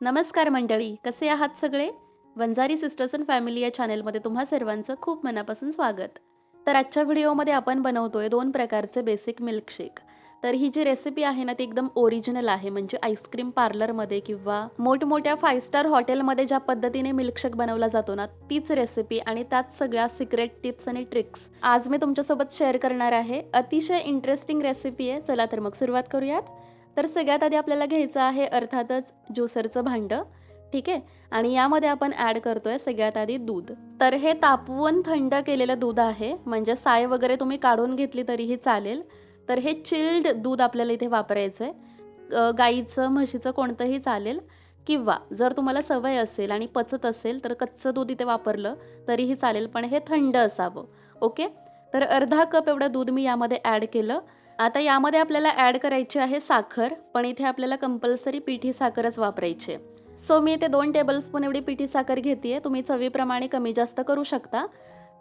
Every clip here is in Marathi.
नमस्कार मंडळी कसे आहात सगळे? वंजारी सिस्टर्स अँड फॅमिली या चॅनेलमध्ये तुम्हा सर्वांचं खूप मनापासून स्वागत. तर आजच्या व्हिडिओमध्ये आपण बनवतोय दोन प्रकारचे बेसिक मिल्कशेक तर ही जी रेसिपी आहे ना ती एकदम ओरिजिनल आहे. म्हणजे आईस्क्रीम पार्लरमध्ये किंवा मोठमोठ्या फाईव्ह स्टार हॉटेलमध्ये ज्या पद्धतीने मिल्कशेक बनवला जातो ना तीच रेसिपी आणि त्यात सगळ्या सिक्रेट टिप्स आणि ट्रिक्स आज मी तुमच्यासोबत शेअर करणार आहे. अतिशय इंटरेस्टिंग रेसिपी आहे. चला तर मग सुरुवात करूयात. तर सगळ्यात आधी आपल्याला घ्यायचं आहे अर्थातच ज्युसरचं भांडं ठीक आहे? आणि यामध्ये आपण ॲड करतोय सगळ्यात आधी दूध. तर हे तापवून थंड केलेलं दूध आहे म्हणजे साय वगैरे तुम्ही काढून घेतली तरीही चालेल. तर हे चिल्ड दूध आपल्याला इथे वापरायचं आहे गाईचं म्हशीचं कोणतंही चालेल. किंवा जर तुम्हाला सवय असेल आणि पचत असेल तर कच्चं दूध इथे वापरलं तरीही चालेल पण हे थंड असावं ओके? तर अर्धा कप एवढं दूध मी यामध्ये ॲड केलं. आता यामध्ये आपल्याला ॲड करायची आहे साखर पण इथे आपल्याला कंपल्सरी पिठी साखरच वापरायची आहे. सो मी इथे दोन टेबलस्पून एवढी पिठी साखर घेते तुम्ही चवीप्रमाणे कमी जास्त करू शकता.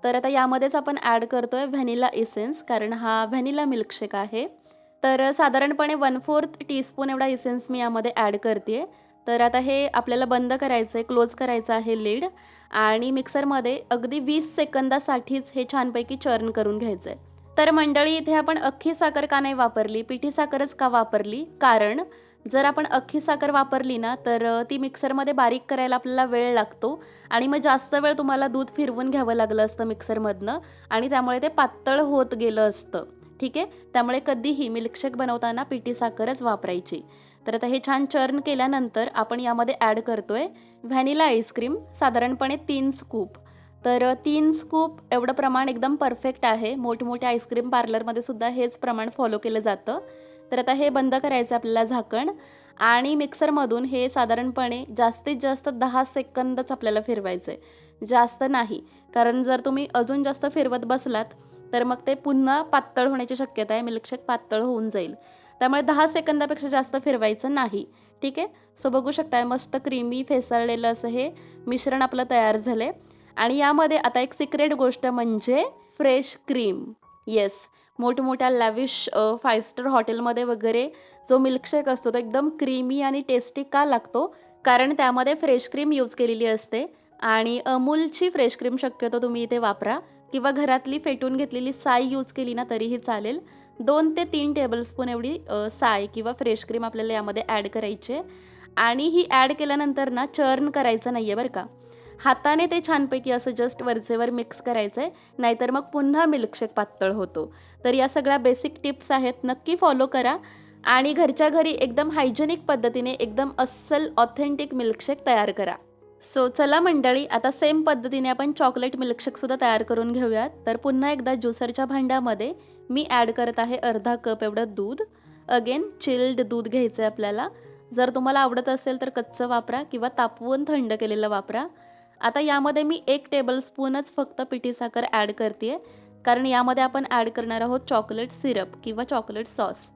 तर आता यामध्येच आपण ॲड करतोय व्हॅनिला इसेन्स कारण हा व्हॅनिला मिल्कशेक आहे. तर साधारणपणे वन फोर्थ टीस्पून एवढा इसेन्स मी यामध्ये ॲड करते तर आता हे आपल्याला बंद करायचं आहे क्लोज करायचं आहे लीड आणि मिक्सरमध्ये अगदी वीस सेकंदासाठीच हे छानपैकी चर्न करून घ्यायचं आहे तर मंडळी इथे आपण अख्खी साखर का नाही वापरली? पिठी साखरच का वापरली? कारण जर आपण अख्खी साखर वापरली ना तर ती मिक्सरमध्ये बारीक करायला आपल्याला वेळ लागतो आणि मग जास्त वेळ तुम्हाला दूध फिरवून घ्यावं लागलं असतं मिक्सरमधनं आणि त्यामुळे ते पातळ होत गेलं असतं. ठीक आहे? त्यामुळे कधीही मिल्कशेक बनवताना पिठी साखरच वापरायची. तर आता हे छान चर्न केल्यानंतर आपण यामध्ये ॲड करतोय व्हॅनिला आईस्क्रीम साधारणपणे तीन स्कूप. तर तीन स्कूप एवढं प्रमाण एकदम परफेक्ट आहे. मोठमोठ्या आईस्क्रीम पार्लरमध्ये सुद्धा हेच प्रमाण फॉलो केलं जातं. तर आता हे बंद करायचं आपल्याला झाकण. आणि मिक्सरमधून हे साधारणपणे जास्तीत जास्त दहा सेकंदच आपल्याला फिरवायचं आहे जास्त नाही. कारण जर तुम्ही अजून जास्त फिरवत बसलात तर मग ते पुन्हा पातळ होण्याची शक्यता आहे. मिल्कशेक पातळ होऊन जाईल. त्यामुळे दहा सेकंदापेक्षा जास्त फिरवायचं नाही. ठीक आहे? सो बघू शकताय मस्त क्रीमी फेसाळलेलं असं हे मिश्रण आपलं तयार झालं आहे आणि यामध्ये आता एक सिक्रेट गोष्ट म्हणजे फ्रेश क्रीम येस मोठमोठ्या लॅविश फाईव्ह स्टार हॉटेलमध्ये वगैरे जो मिल्कशेक असतो तो एकदम क्रीमी आणि टेस्टी का लागतो? कारण त्यामध्ये फ्रेश क्रीम यूज केलेली असते. आणि अमूलची फ्रेश क्रीम शक्यतो तुम्ही इथे वापरा. किंवा घरातली फेटून घेतलेली साय यूज केली ना तरीही चालेल. दोन ते तीन टेबलस्पून एवढी साय किंवा फ्रेश क्रीम आपल्याला यामध्ये ॲड करायची. आहे आणि ही ॲड केल्यानंतर ना चर्न करायचं नाही आहे बरं का. हाताने ते छानपैकी असं जस्ट वरचेवर मिक्स करायचं आहे नाहीतर मग पुन्हा मिल्कशेक पातळ होतो. तर या सगळ्या बेसिक टिप्स आहेत नक्की फॉलो करा. आणि घरच्या घरी एकदम हायजेनिक पद्धतीने एकदम अस्सल ऑथेंटिक मिल्कशेक तयार करा. सो चला मंडळी आता सेम पद्धतीने आपण चॉकलेट मिल्कशेकसुद्धा तयार करून घेऊयात. तर पुन्हा एकदा ज्युसरच्या भांड्यामध्ये मी ॲड करत आहे अर्धा कप एवढं दूध. अगेन चिल्ड दूध घ्यायचं आहे आपल्याला. जर तुम्हाला आवडत असेल तर कच्चं वापरा किंवा तापवून थंड केलेलं वापरा. आता यामध्ये मी एक टेबलस्पूनच फक्त पिठी साखर ॲड करते कारण यामध्ये आपण ॲड करणार आहोत चॉकलेट सिरप किंवा चॉकलेट सॉस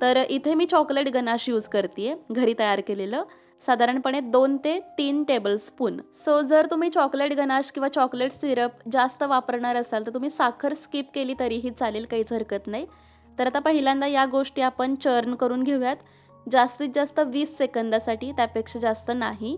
तर इथे मी चॉकलेट गनाश यूज करते घरी तयार केलेलं. साधारणपणे दोन ते तीन टेबलस्पून सो जर तुम्ही चॉकलेट गनाश किंवा चॉकलेट सिरप जास्त वापरणार असाल तर तुम्ही साखर स्किप केली तरीही चालेल काहीच हरकत नाही. तर आता पहिल्यांदा या गोष्टी आपण चर्न करून घेऊयात. जास्तीत जास्त वीस सेकंदासाठी त्यापेक्षा जास्त नाही.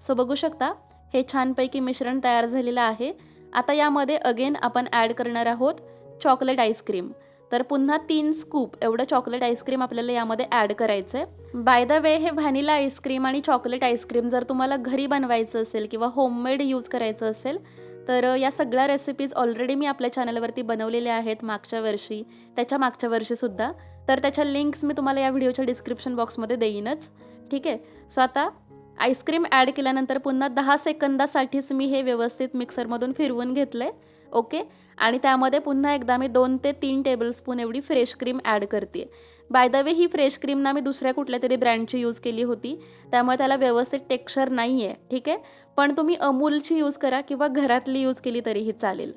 सो बघू शकता. हे छानपैकी मिश्रण तयार झालेलं आहे. आता यामध्ये अगेन आपण ॲड करणार आहोत चॉकलेट आईस्क्रीम तर पुन्हा तीन स्कूप एवढं चॉकलेट आईस्क्रीम आपल्याला यामध्ये ॲड करायचं आहे बाय द वे हे व्हॅनिला आईस्क्रीम आणि चॉकलेट आईस्क्रीम जर तुम्हाला घरी बनवायचं असेल किंवा होममेड यूज करायचं असेल तर या सगळ्या रेसिपीज ऑलरेडी मी आपल्या चॅनलवरती बनवलेल्या आहेत मागच्या वर्षी त्याच्या मागच्या वर्षीसुद्धा तर त्याच्या लिंक्स मी तुम्हाला या व्हिडिओच्या डिस्क्रिप्शन बॉक्समध्ये देईनच. ठीक? आहे सो आता आईस्क्रीम ॲड केल्यानंतर पुन्हा दहा सेकंदासाठीच मी हे व्यवस्थित मिक्सरमधून फिरवून घेतलं आहे ओके आणि त्यामध्ये पुन्हा एकदा मी दोन ते तीन टेबलस्पून एवढी फ्रेश क्रीम ॲड करते बाय द वे ही फ्रेश क्रीम ना मी दुसऱ्या कुठल्या तरी ब्रँडची यूज केली होती. त्यामुळे त्याला व्यवस्थित टेक्स्चर नाही आहे ठीक आहे? पण तुम्ही अमूलची यूज करा किंवा घरातली यूज केली तरीही चालेल.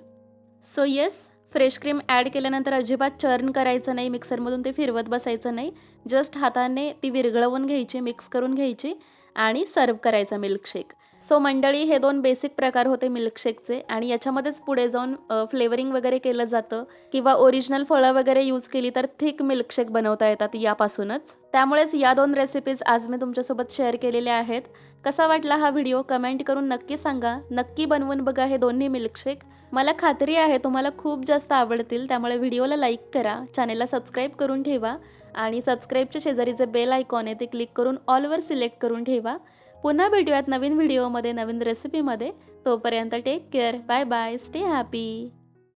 So yes fresh cream add केल्यानंतर अजिबात चर्न करायचं नाही मिक्सरमधून ते फिरवत बसायचं नाही. जस्ट हाताने ती विरघळवून घ्यायची मिक्स करून घ्यायची. आणि सर्व करायचा मिल्कशेक. सो मंडळी हे दोन बेसिक प्रकार होते मिल्कशेकचे आणि याच्यामध्येच पुढे जाऊन फ्लेवरिंग वगैरे केलं जातं किंवा ओरिजिनल फळं वगैरे यूज केली तर थिक मिल्कशेक बनवता येतात यापासूनच. त्यामुळेच या दोन रेसिपीज आज मी तुमच्यासोबत शेअर केलेल्या आहेत. कसा वाटला हा व्हिडिओ कमेंट करून नक्की सांगा. नक्की बनवून बघा हे दोन्ही मिल्कशेक मला खात्री आहे तुम्हाला खूप जास्त आवडतील. त्यामुळे व्हिडिओला लाईक करा. चॅनेलला सबस्क्राईब करून ठेवा. आणि सबस्क्राईबच्या शेजारी जे बेल आयकॉन आहे ते क्लिक करून ऑलवर सिलेक्ट करून ठेवा. पुन्हा भेटूयात नवीन व्हिडिओमध्ये नवीन रेसिपीमध्ये तोपर्यंत take care bye bye stay happy